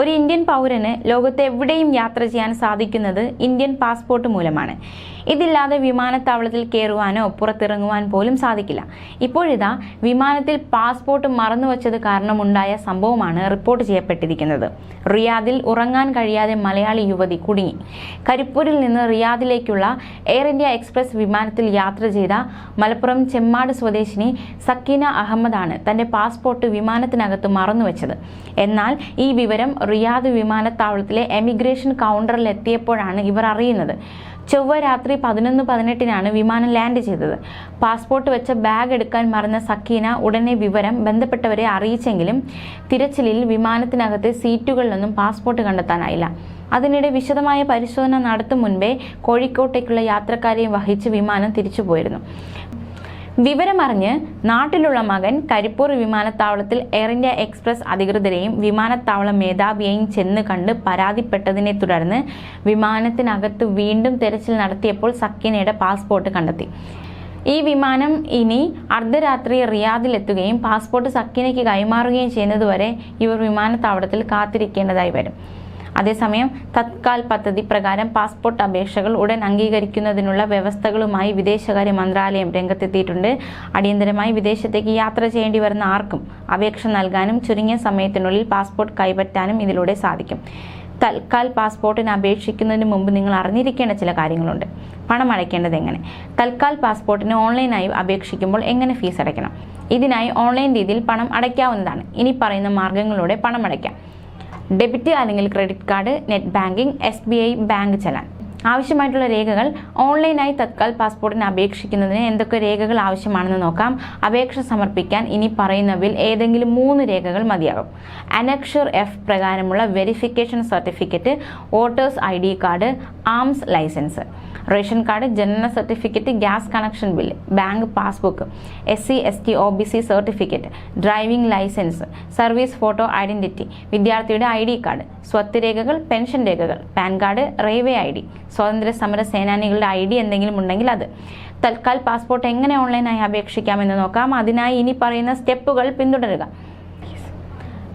ഒരു ഇന്ത്യൻ പൗരന് ലോകത്ത് എവിടെയും യാത്ര ചെയ്യാൻ സാധിക്കുന്നത് ഇന്ത്യൻ പാസ്പോർട്ട് മൂലമാണ്. ഇതില്ലാതെ വിമാനത്താവളത്തിൽ കയറുവാനോ പുറത്തിറങ്ങുവാൻ പോലും സാധിക്കില്ല. ഇപ്പോഴിതാ വിമാനത്തിൽ പാസ്പോർട്ട് മറന്നുവച്ചത് കാരണമുണ്ടായ സംഭവമാണ് റിപ്പോർട്ട് ചെയ്യപ്പെട്ടിരിക്കുന്നത്. റിയാദിൽ ഉറങ്ങാൻ കഴിയാതെ മലയാളി യുവതി കുടുങ്ങി. കരിപ്പൂരിൽ നിന്ന് റിയാദിലേക്കുള്ള എയർ ഇന്ത്യ എക്സ്പ്രസ് വിമാനത്തിൽ യാത്ര ചെയ്ത മലപ്പുറം ചെമ്മാട് സ്വദേശിനി സക്കീന അഹമ്മദാണ് തന്റെ പാസ്പോർട്ട് വിമാനത്തിനകത്ത് മറന്നുവെച്ചത്. എന്നാൽ ഈ വിവരം റിയാദ് വിമാനത്താവളത്തിലെ എമിഗ്രേഷൻ കൗണ്ടറിൽ എത്തിയപ്പോഴാണ് ഇവർ അറിയുന്നത്. ചൊവ്വ രാത്രി പതിനൊന്ന് പതിനെട്ടിനാണ് വിമാനം ലാൻഡ് ചെയ്തത്. പാസ്പോർട്ട് വെച്ച ബാഗ് എടുക്കാൻ മറന്ന സക്കീന ഉടനെ വിവരം ബന്ധപ്പെട്ടവരെ അറിയിച്ചെങ്കിലും തിരച്ചിലിൽ വിമാനത്തിനകത്തെ സീറ്റുകളിലൊന്നും പാസ്പോർട്ട് കണ്ടെത്താനായില്ല. അതിനിടെ വിശദമായ പരിശോധന നടത്തും മുൻപേ കോഴിക്കോട്ടേക്കുള്ള യാത്രക്കാരെയും വഹിച്ച് വിമാനം തിരിച്ചു പോയിരുന്നു വിവരമറിഞ്ഞ് നാട്ടിലുള്ള മകൻ കരിപ്പൂർ വിമാനത്താവളത്തിൽ എയർ ഇന്ത്യ എക്സ്പ്രസ് അധികൃതരെയും വിമാനത്താവള മേധാവിയെയും ചെന്ന് കണ്ട് പരാതിപ്പെട്ടതിനെ തുടർന്ന് വിമാനത്തിനകത്ത് വീണ്ടും തെരച്ചിൽ നടത്തിയപ്പോൾ സക്കീനയുടെ പാസ്പോർട്ട് കണ്ടെത്തി. ഈ വിമാനം ഇനി അർദ്ധരാത്രി റിയാദിലെത്തുകയും പാസ്പോർട്ട് സക്കീനയ്ക്ക് കൈമാറുകയും ചെയ്യുന്നതുവരെ ഇവർ വിമാനത്താവളത്തിൽ കാത്തിരിക്കേണ്ടതായി വരും. അതേസമയം തത്കാൽ പദ്ധതി പ്രകാരം പാസ്പോർട്ട് അപേക്ഷകൾ ഉടൻ അംഗീകരിക്കുന്നതിനുള്ള വ്യവസ്ഥകളുമായി വിദേശകാര്യ മന്ത്രാലയം രംഗത്തെത്തിയിട്ടുണ്ട്. അടിയന്തരമായി വിദേശത്തേക്ക് യാത്ര ചെയ്യേണ്ടി വരുന്ന ആർക്കും അപേക്ഷ നൽകാനും ചുരുങ്ങിയ സമയത്തിനുള്ളിൽ പാസ്പോർട്ട് കൈപ്പറ്റാനും ഇതിലൂടെ സാധിക്കും. തൽക്കാൽ പാസ്പോർട്ടിന് അപേക്ഷിക്കുന്നതിന് മുമ്പ് നിങ്ങൾ അറിഞ്ഞിരിക്കേണ്ട ചില കാര്യങ്ങളുണ്ട്. പണം അടയ്ക്കേണ്ടത് എങ്ങനെ? തൽക്കാൽ പാസ്പോർട്ടിന് ഓൺലൈനായി അപേക്ഷിക്കുമ്പോൾ എങ്ങനെ ഫീസ് അടയ്ക്കണം? ഇതിനായി ഓൺലൈൻ രീതിയിൽ പണം അടയ്ക്കാവുന്നതാണ്. ഇനി പറയുന്ന മാർഗങ്ങളിലൂടെ പണം അടയ്ക്കാം. ഡെബിറ്റ് അല്ലെങ്കിൽ credit card net banking S bank challan. ആവശ്യമായിട്ടുള്ള രേഖകൾ ഓൺലൈനായി തത്കാൽ പാസ്പോർട്ടിന് അപേക്ഷിക്കുന്നതിന് എന്തൊക്കെ രേഖകൾ ആവശ്യമാണെന്ന് നോക്കാം. അപേക്ഷ സമർപ്പിക്കാൻ ഇനി പറയുന്നവിൽ ഏതെങ്കിലും മൂന്ന് രേഖകൾ മതിയാകും. അനക്ഷർ എഫ് പ്രകാരമുള്ള verification certificate voters I D card arms licence ration card ജനന certificate gas connection bill bank passbook S C S T O B C certificate driving licence service photo identity വിദ്യാർത്ഥിയുടെ I D card സ്വത്ത് രേഖകൾ pension രേഖകൾ PAN card railway I D. സ്വാതന്ത്ര്യ സമര സേനാനികളുടെ I D എന്തെങ്കിലും ഉണ്ടെങ്കിൽ അത്. തൽക്കാൽ പാസ്പോർട്ട് എങ്ങനെ ഓൺലൈനായി അപേക്ഷിക്കാമെന്ന് നോക്കാം. അതിനായി ഇനി പറയുന്ന സ്റ്റെപ്പുകൾ പിന്തുടരുക.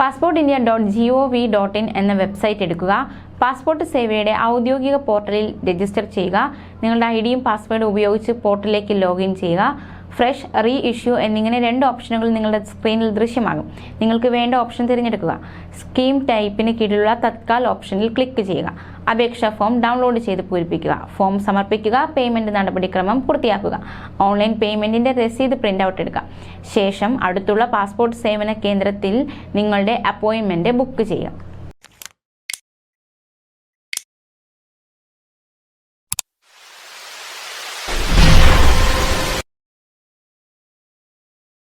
Passport India dot G O V dot in എന്ന വെബ്സൈറ്റ് എടുക്കുക. പാസ്പോർട്ട് സേവയുടെ ഔദ്യോഗിക പോർട്ടലിൽ രജിസ്റ്റർ ചെയ്യുക. നിങ്ങളുടെ ഐ ഡിയും പാസ്വേഡും ഉപയോഗിച്ച് പോർട്ടലിലേക്ക് ലോഗിൻ ചെയ്യുക. ഫ്രഷ് റീ ഇഷ്യൂ എന്നിങ്ങനെ രണ്ട് ഓപ്ഷനുകൾ നിങ്ങളുടെ സ്ക്രീനിൽ ദൃശ്യമാകും. നിങ്ങൾക്ക് വേണ്ട ഓപ്ഷൻ തിരഞ്ഞെടുക്കുക. സ്കീം ടൈപ്പിന് കീഴിലുള്ള തത്കാൽ ഓപ്ഷനിൽ ക്ലിക്ക് ചെയ്യുക. അപേക്ഷാ ഫോം ഡൗൺലോഡ് ചെയ്ത് പൂരിപ്പിക്കുക. ഫോം സമർപ്പിക്കുക പേയ്മെന്റ് നടപടിക്രമം പൂർത്തിയാക്കുക. ഓൺലൈൻ പേയ്മെന്റിന്റെ രസീത് പ്രിന്റ് ഔട്ട് എടുക്കുക. ശേഷം അടുത്തുള്ള പാസ്പോർട്ട് സേവന കേന്ദ്രത്തിൽ നിങ്ങളുടെ അപ്പോയിൻമെന്റ് ബുക്ക് ചെയ്യുക.